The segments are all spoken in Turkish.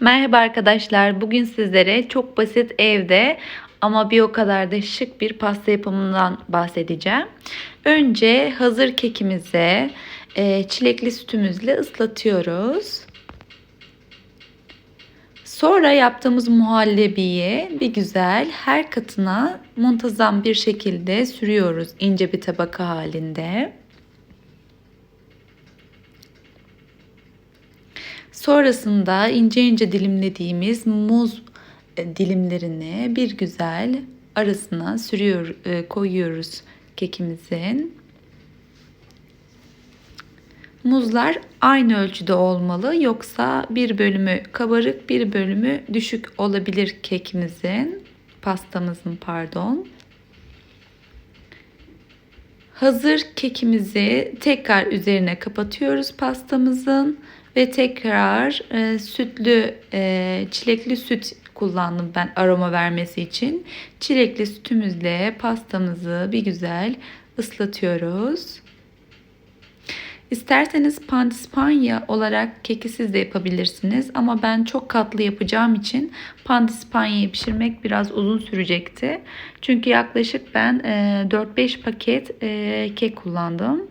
Merhaba arkadaşlar. Bugün sizlere çok basit evde ama bir o kadar da şık bir pasta yapımından bahsedeceğim. Önce hazır kekimize e, çilekli sütümüzle ıslatıyoruz. Sonra yaptığımız muhallebiyi bir güzel her katına muntazam bir şekilde sürüyoruz ince bir tabaka halinde. Sonrasında ince ince dilimlediğimiz muz e, dilimlerini bir güzel arasına sürüyor, e, koyuyoruz kekimizin. Muzlar aynı ölçüde olmalı yoksa bir bölümü kabarık bir bölümü düşük olabilir kekimizin pastamızın pardon. Hazır kekimizi tekrar üzerine kapatıyoruz pastamızın ve tekrar e, sütlü e, çilekli süt kullandım ben aroma vermesi için. Çilekli sütümüzle pastamızı bir güzel ıslatıyoruz. İsterseniz pandispanya olarak keki siz de yapabilirsiniz ama ben çok katlı yapacağım için pandispanyayı pişirmek biraz uzun sürecekti. Çünkü yaklaşık ben 4-5 e, paket e, kek kullandım.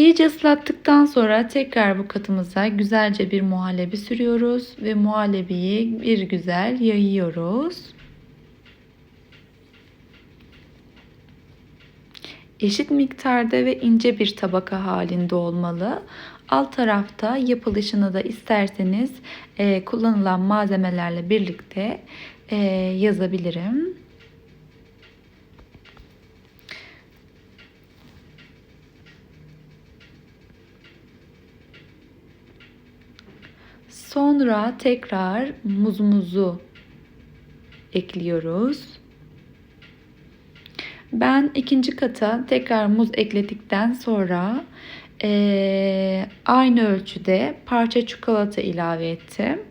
İyice ıslattıktan sonra tekrar bu katımıza güzelce bir muhallebi sürüyoruz ve muhallebiyi bir güzel yayıyoruz. Eşit miktarda ve ince bir tabaka halinde olmalı. Alt tarafta yapılışını da isterseniz e, kullanılan malzemelerle birlikte e, yazabilirim. Sonra tekrar muzumuzu ekliyoruz. Ben ikinci kata tekrar muz ekledikten sonra e, aynı ölçüde parça çikolata ilave ettim.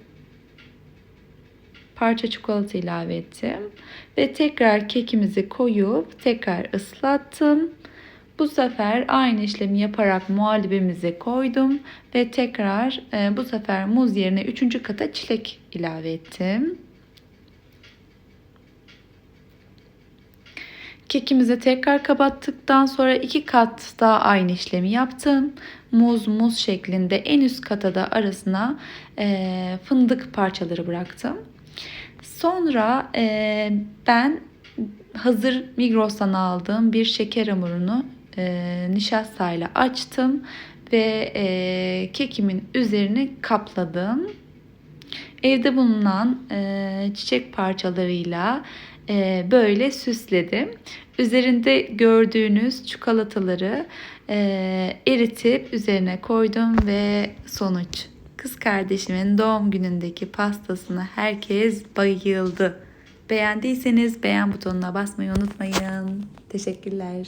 Parça çikolata ilave ettim ve tekrar kekimizi koyup tekrar ıslattım. Bu sefer aynı işlemi yaparak muhallebimizi koydum ve tekrar e, bu sefer muz yerine 3. kata çilek ilave ettim. Kekimizi tekrar kapattıktan sonra iki kat daha aynı işlemi yaptım. Muz muz şeklinde en üst kata da arasına e, fındık parçaları bıraktım. Sonra e, ben hazır Migros'tan aldığım bir şeker hamurunu e, nişastayla açtım ve e, kekimin üzerini kapladım. Evde bulunan e, çiçek parçalarıyla e, böyle süsledim. Üzerinde gördüğünüz çikolataları e, eritip üzerine koydum ve sonuç. Kız kardeşimin doğum günündeki pastasına herkes bayıldı. Beğendiyseniz beğen butonuna basmayı unutmayın. Teşekkürler.